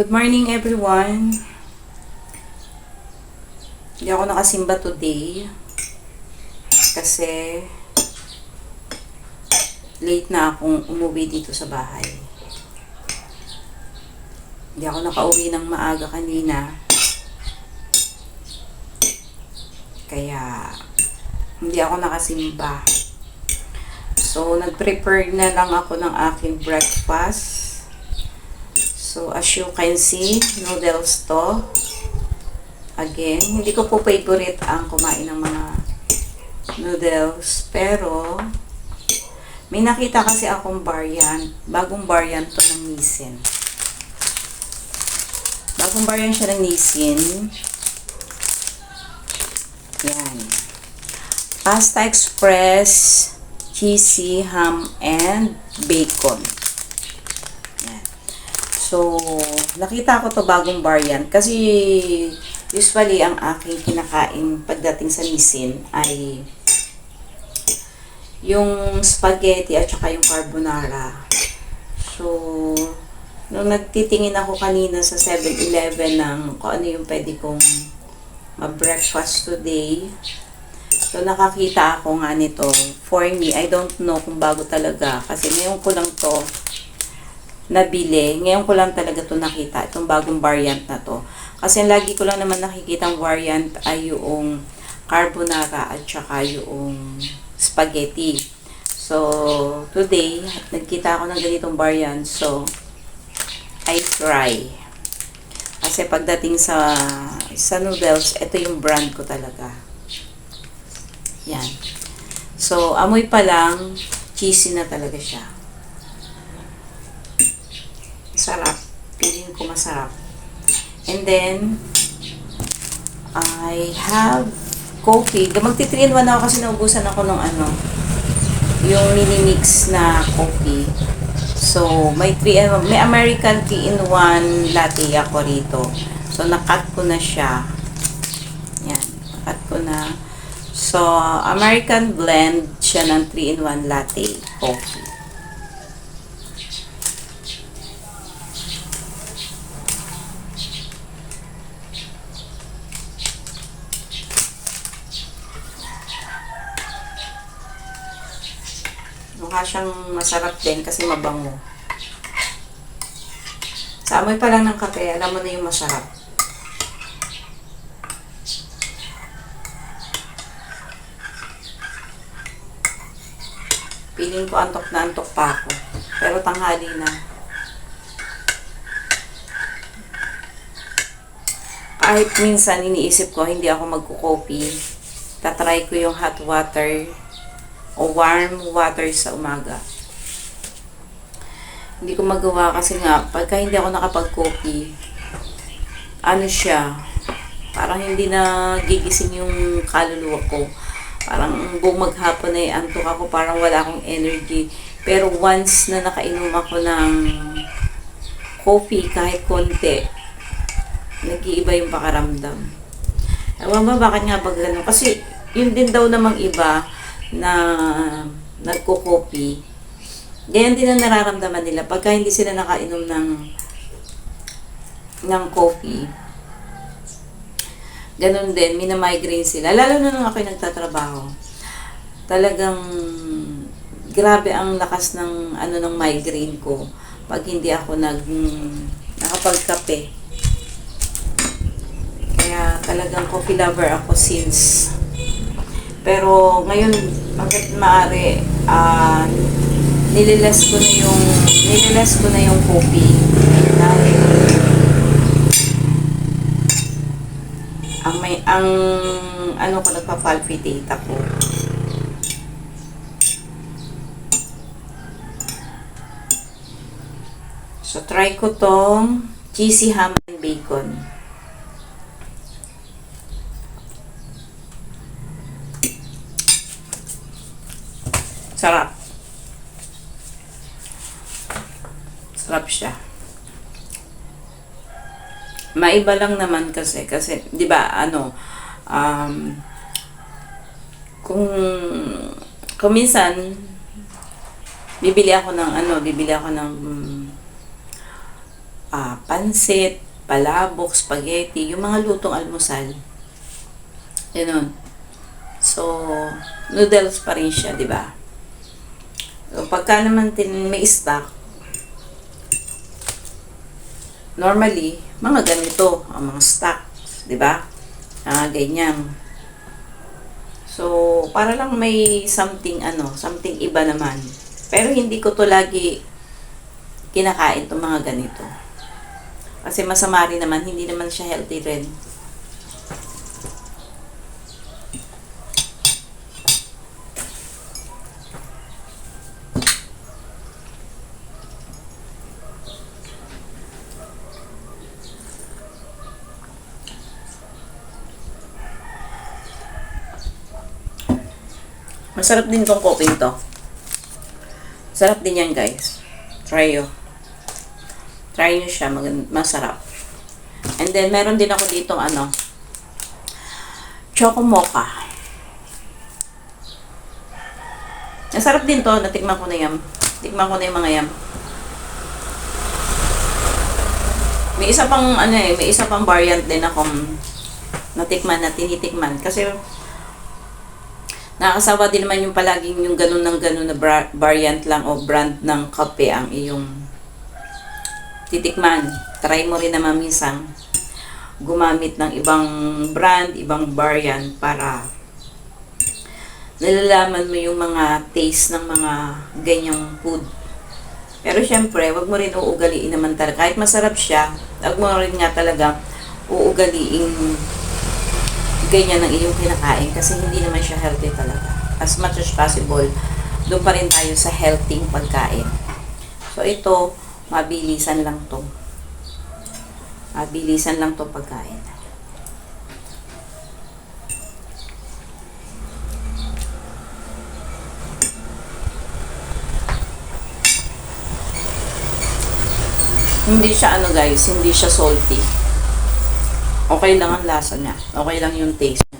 Good morning everyone. Hindi ako nakasimba today kasi late na akong umuwi dito sa bahay. Hindi ako nakauwi ng maaga kanina. Kaya hindi ako nakasimba. So, nag-prepare na lang ako ng aking breakfast. So, as you can see, noodles to. Again, hindi ko po favorite ang kumain ng mga noodles. Pero, may nakita kasi akong variant. Bagong variant to ng Nissin. Bagong variant siya ng Nissin. Yan. Pasta Express, cheesy, ham, and bacon. So, nakita ko to bagong variant kasi usually ang aking kinakain pagdating sa Nissin ay yung spaghetti at saka yung carbonara. So, nung nagtitingin ako kanina sa 7-Eleven ng kung ano yung pwede kong ma-breakfast today, so nakakita ako nga nito. For me, I don't know kung bago talaga kasi ngayon ko lang to nabili. Ngayon ko lang talaga to nakita, itong bagong variant na to. Kasi lagi ko lang naman nakikita ang variant ay yung carbonara at saka yung spaghetti. So, today, nagkita ako ng ganitong variant. So, I try. Kasi pagdating sa sa noodles, ito yung brand ko talaga. Yan. So, amoy pa lang, cheesy na talaga siya. Sarap. Feeling ko masarap. And then, I have coffee. Magti 3 in 1 ako kasi naubusan ako ng ano, yung mini-mix na coffee. So, may 3 in 1, may American 3 in 1 latte ako rito. So, nakat ko na siya. Yan, nakat ko na. So, American blend siya ng 3 in 1 latte coffee. Mukha siyang masarap din kasi mabango. Sa amoy pa lang ng kape, alam mo na yung masarap. Piling ko antok na antok pa ako. Pero tanghali na. Kahit minsan iniisip ko hindi ako magkukopi, tatry ko yung hot water o warm water sa umaga. Hindi ko magawa kasi nga, pagka hindi ako nakapag-coffee, ano siya, parang hindi na gigising yung kaluluwa ko. Parang buong maghapon ay antok ako, parang wala akong energy. Pero once na nakainom ako ng coffee, kahit konti, nag-iiba yung pakaramdam. Ewan ba, bakit nga ba ganun? Kasi yun din daw namang iba, na nagko-copy, ganyan din ang nararamdaman nila pagka hindi sila nakainom ng ng coffee. Ganun din, minamigraine sila. Lalo na nung ako'y nagtatrabaho. Talagang grabe ang lakas ng ano ng migraine ko pag hindi ako nag nakapagkape. Kaya talagang coffee lover ako since pero ngayon, hanggat maaari, ah nililas ko na yung nililas ko na yung coffee dahil ang may ang ano ko nagpa-palpitate ako. So try ko tong cheesy ham and bacon. Sarap. Sarap siya. Maiba lang naman kasi kasi 'di ba ano um kung kung minsan bibili ako ng ano, bibili ako ng mm, ah, pansit, palabok, spaghetti, yung mga lutong almusal. Ganun. So, noodles pa rin siya, di ba? Pagka naman tin may stock, normally, mga ganito ang mga stocks, di ba? Ah, ganyan. So, para lang may something ano, something iba naman. Pero hindi ko to lagi kinakain tong mga ganito. Kasi masama rin naman, hindi naman siya healthy rin. Masarap din tong cooking to. Sarap din yan guys. Try yo. Try nyo siya, masarap. And then, meron din ako dito ano, Choco Mocha. Masarap din to, natikman ko na yan. Tikman ko na yung mga yan. May isa pang, ano eh, may isa pang variant din akong natikman na tinitikman. Kasi, nakakasawa din naman yung palaging yung ganun ng ganun na variant lang o brand ng kape ang iyong titikman. Try mo rin naman minsan gumamit ng ibang brand, ibang variant para nalalaman mo yung mga taste ng mga ganyang food. Pero syempre, wag mo rin uugaliin naman talaga. Kahit masarap siya, wag mo rin nga talaga uugaliin ganyan ang iyong kinakain kasi hindi naman siya healthy talaga. As much as possible, doon pa rin tayo sa healthy pagkain. So ito, mabilisan lang to. Mabilisan lang to pagkain. Hindi siya ano guys, hindi siya salty. Okay lang ang lasa niya. Okay lang yung taste niya.